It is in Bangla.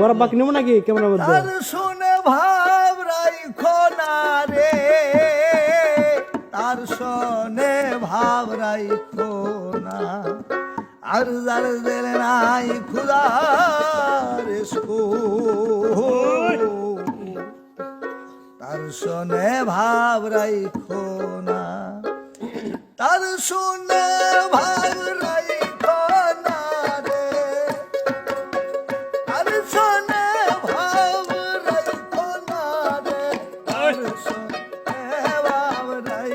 বরফ বাকি নেব নাকি কেমন শুনে ভাব রাইখো না রে তার শোনে ভাব রাইখো না আর যার দিল নাই খুদার তার শোনে ভাব রাইখো না তার শুনে ভালাই কনারে। তার শুনে ভালাই কনারে। তার শুনে ভালাই